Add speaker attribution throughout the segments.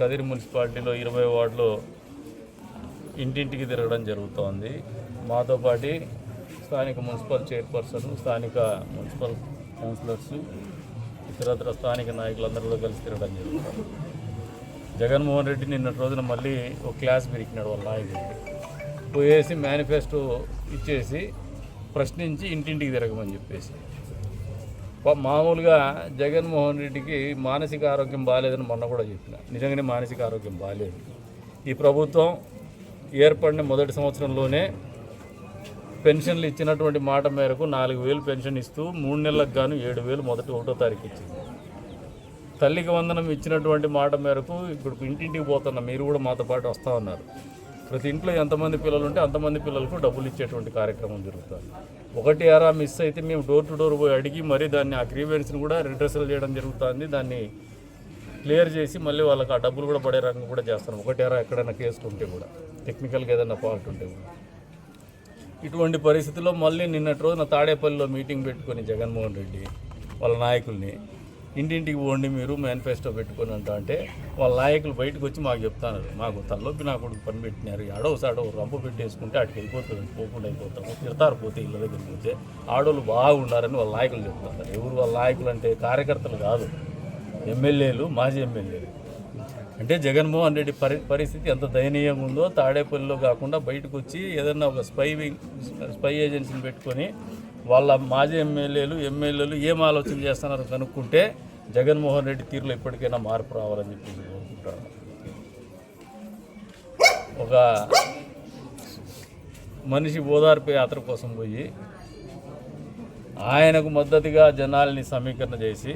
Speaker 1: కదిరి మున్సిపాలిటీలో ఇరవై వార్డులో ఇంటింటికి తిరగడం జరుగుతోంది. మాతో పాటు స్థానిక మున్సిపల్ చైర్పర్సన్ స్థానిక మున్సిపల్ కౌన్సిలర్స్ ఇతరత్ర స్థానిక నాయకులందరిలో కలిసి తిరగడం జరుగుతుంది. జగన్మోహన్ రెడ్డి నిన్నటి రోజున మళ్ళీ ఒక క్లాస్ పెరిగినాడు వాళ్ళ నాయకుడికి పోయేసి మేనిఫెస్టో ఇచ్చేసి ప్రశ్నించి ఇంటింటికి తిరగమని చెప్పేసి. మామూలుగా జగన్మోహన్ రెడ్డికి మానసిక ఆరోగ్యం బాగాలేదని మొన్న కూడా చెప్పిన. నిజంగానే మానసిక ఆరోగ్యం బాగాలేదు ఈ ప్రభుత్వం ఏర్పడిన మొదటి సంవత్సరంలోనే పెన్షన్లు ఇచ్చినటువంటి మాట మేరకు నాలుగు వేలు పెన్షన్ ఇస్తూ మూడు నెలలకు గాను ఏడు వేలు మొదటి ఒకటో తారీఖు ఇచ్చింది. తల్లికి వందనం ఇచ్చినటువంటి మాట మేరకు ఇప్పుడు ఇంటింటికి పోతున్న మీరు కూడా మాతో పాటు వస్తూ ఉన్నారు. ప్రతి ఇంట్లో ఎంతమంది పిల్లలు ఉంటే అంతమంది పిల్లలకు డబ్బులు ఇచ్చేటువంటి కార్యక్రమం జరుగుతుంది. ఒకటి అరా మిస్ అయితే మేము డోర్ టు డోర్ పోయి అడిగి మరీ దాన్ని ఆ గ్రీవెన్స్ని కూడా రిడ్రెసల్ చేయడం జరుగుతుంది. దాన్ని క్లియర్ చేసి మళ్ళీ వాళ్ళకి ఆ డబ్బులు కూడా పడే రకంగా కూడా చేస్తాం ఒకటి అరా ఎక్కడైనా కేసులు ఉంటే కూడా టెక్నికల్గా ఏదైనా ఫాల్ట్ ఉంటే కూడా. ఇటువంటి పరిస్థితుల్లో మళ్ళీ నిన్నటి రోజున తాడేపల్లిలో మీటింగ్ పెట్టుకొని జగన్మోహన్ రెడ్డి వాళ్ళ నాయకుల్ని ఇంటింటికి పోండి మీరు మేనిఫెస్టో పెట్టుకొని అంట అంటే వాళ్ళ నాయకులు బయటకు వచ్చి మాకు చెప్తాను మాకు తలలోపి నా కొడుకు పని పెట్టినారు. ఆడో రంపు పెట్టేసుకుంటే అటుకి వెళ్ళిపోతుంది పోకుండా అయిపోతాము తిడతారు పోతే ఇళ్ళ దగ్గరికి పోతే ఆడోళ్ళు బాగున్నారని వాళ్ళ నాయకులు చెప్తున్నారు ఎవరు వాళ్ళ నాయకులు అంటే కార్యకర్తలు కాదు. ఎమ్మెల్యేలు మాజీ ఎమ్మెల్యేలు. అంటే జగన్మోహన్ రెడ్డి పరి పరిస్థితి ఎంత దయనీయంగా ఉందో తాడేపల్లిలో కాకుండా బయటకు వచ్చి ఏదన్నా ఒక స్పై స్పై ఏజెన్సీని పెట్టుకొని వాళ్ళ మాజీ ఎమ్మెల్యేలు ఎమ్మెల్యేలు ఏం ఆలోచన చేస్తున్నారో కనుక్కుంటే జగన్మోహన్ రెడ్డి తీరులో ఎప్పటికైనా మార్పు రావాలని చెప్పి కోరుకుంటాను ఒక మనిషి ఓదార్పు యాత్ర కోసం పోయి ఆయనకు మద్దతుగా జనాల్ని సమీకరణ చేసి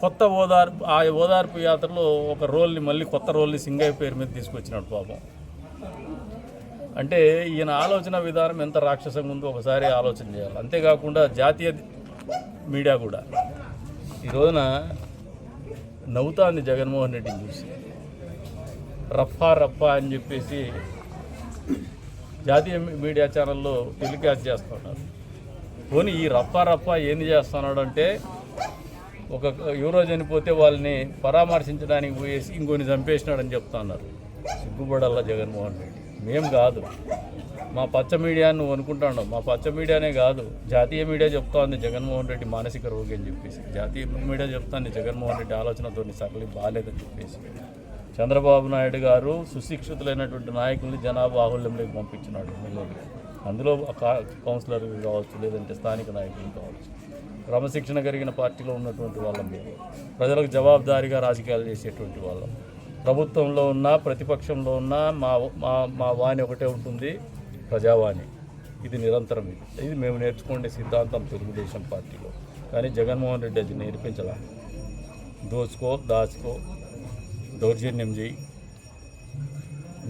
Speaker 1: కొత్త ఓదార్పు ఆ ఓదార్పు యాత్రలో ఒక రోల్ని మళ్ళీ కొత్త రోల్ని సింగయ్య పేరు మీద తీసుకొచ్చినాడు పాపం. అంటే ఈయన ఆలోచన విధానం ఎంత రాక్షసంగా ఉందో ఒకసారి ఆలోచన చేయాలి. అంతేకాకుండా జాతీయ మీడియా కూడా. ఈ రోజున నవ్వుతాంది జగన్మోహన్ రెడ్డిని చూసి. రఫా రఫా అని చెప్పేసి జాతీయ మీడియా ఛానల్లో టెలికాస్ట్ చేస్తున్నారు. పోనీ ఈ రఫా రఫా ఏంది చేస్తున్నాడు అంటే ఒక ఎవరో చనిపోతే వాళ్ళని పరామర్శించడానికి పోయేసి ఇంకొని చంపేసినాడని చెప్తున్నారు. సిగ్గుపడల్లా జగన్మోహన్ రెడ్డి. మేం కాదు. మా పచ్చ మీడియా నువ్వు అనుకుంటాడు మా పచ్చ మీడియానే కాదు. జాతీయ మీడియా చెప్తా ఉంది జగన్మోహన్ రెడ్డి మానసిక రోగి అని చెప్పేసి. జాతీయ మీడియా చెప్తాంది జగన్మోహన్ రెడ్డి ఆలోచనతో సకలి బాగాలేదని చెప్పేసి. చంద్రబాబు నాయుడు గారు సుశిక్షితులైనటువంటి నాయకుల్ని జనాభా ఆహుల్యంలోకి పంపించినాడు ఎమ్మెల్యేలు అందులో కా- కావచ్చు లేదంటే స్థానిక నాయకులు కావచ్చు. క్రమశిక్షణ కలిగిన పార్టీలో ఉన్నటువంటి వాళ్ళం మేము. ప్రజలకు జవాబుదారీగా రాజకీయాలు చేసేటువంటి వాళ్ళం. ప్రభుత్వంలో ఉన్న ప్రతిపక్షంలో ఉన్న మా మా మా వాణి ఒకటే ఉంటుంది ప్రజావాణి. ఇది నిరంతరం ఇది. ఇది మేము నేర్చుకునే సిద్ధాంతం తెలుగుదేశం పార్టీలో. కానీ జగన్మోహన్ రెడ్డి అది నేర్పించాల. దోచుకో దాచుకో దౌర్జన్యం చేయి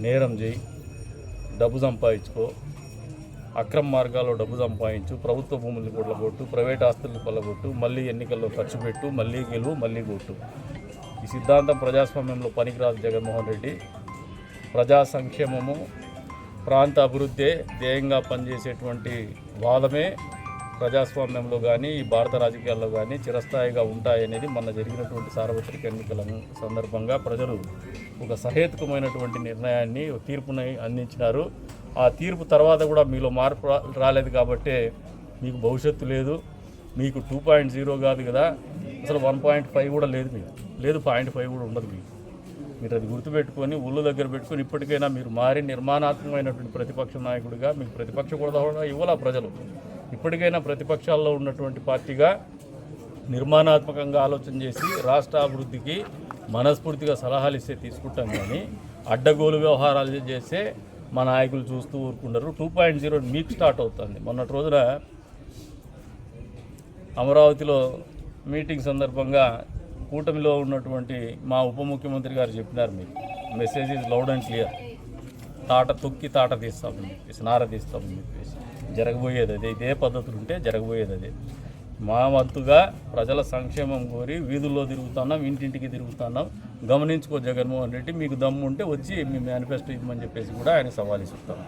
Speaker 1: నేరం చేయి డబ్బు సంపాదించుకో అక్రమ మార్గాల్లో డబ్బు సంపాదించు ప్రభుత్వ భూములు కొట్టగొట్టు ప్రైవేట్ ఆస్తులు కొల్లగొట్టు మళ్ళీ ఎన్నికల్లో ఖర్చు పెట్టు మళ్ళీ గెలువు మళ్ళీ కొట్టు ఈ సిద్ధాంతం ప్రజాస్వామ్యంలో పనికిరాదు జగన్మోహన్ రెడ్డి. ప్రజా సంక్షేమము ప్రాంత అభివృద్ధే ధ్యేయంగా పనిచేసేటువంటి వాదమే ప్రజాస్వామ్యంలో కానీ ఈ భారత రాజకీయాల్లో కానీ చిరస్థాయిగా ఉంటాయనేది మొన్న జరిగినటువంటి సార్వత్రిక ఎన్నికల సందర్భంగా ప్రజలు ఒక సహేతుకమైనటువంటి నిర్ణయాన్ని తీర్పుని అందించినారు. ఆ తీర్పు తర్వాత కూడా మీలో మార్పు రాలేదు కాబట్టే మీకు భవిష్యత్తు లేదు. మీకు టూ పాయింట్ జీరో కాదు కదా. అసలు వన్ పాయింట్ ఫైవ్ కూడా లేదు మీకు. లేదు పాయింట్ ఫైవ్ కూడా ఉండదు మీకు. మీరు అది గుర్తుపెట్టుకొని ఒళ్ళు దగ్గర పెట్టుకొని ఇప్పటికైనా మీరు మారి నిర్మాణాత్మకమైనటువంటి ప్రతిపక్ష నాయకుడిగా మీకు ప్రతిపక్ష కూడా కూడా ఇవ్వాల ప్రజలు? ఇప్పటికైనా ప్రతిపక్షాల్లో ఉన్నటువంటి పార్టీగా నిర్మాణాత్మకంగా ఆలోచన చేసి రాష్ట్ర అభివృద్ధికి మనస్ఫూర్తిగా సలహాలు ఇస్తే తీసుకుంటాం కానీ అడ్డగోలు వ్యవహారాలు చేస్తే మా నాయకులు చూస్తూ ఊరుకుంటారు టూ పాయింట్ జీరో మీకు స్టార్ట్ అవుతుంది. మొన్నటి రోజున అమరావతిలో మీటింగ్ సందర్భంగా కూటమిలో ఉన్నటువంటి మా ఉప ముఖ్యమంత్రి గారు చెప్పినారు మీకు message is loud and clear తాట తొక్కి తాట తీస్తామని చెప్పేసి నార తీస్తామని చెప్పేసి. జరగబోయేది అదే ఇదే పద్ధతులు ఉంటే జరగబోయేది అదే. మా వంతుగా ప్రజల సంక్షేమం కోరి వీధుల్లో తిరుగుతున్నాం ఇంటింటికి తిరుగుతున్నాం. గమనించుకో జగన్మోహన్ రెడ్డి మీకు దమ్ము ఉంటే వచ్చి మీ మేనిఫెస్టో ఇవ్వమని చెప్పేసి కూడా ఆయన సవాల్ ఇస్తున్నాం.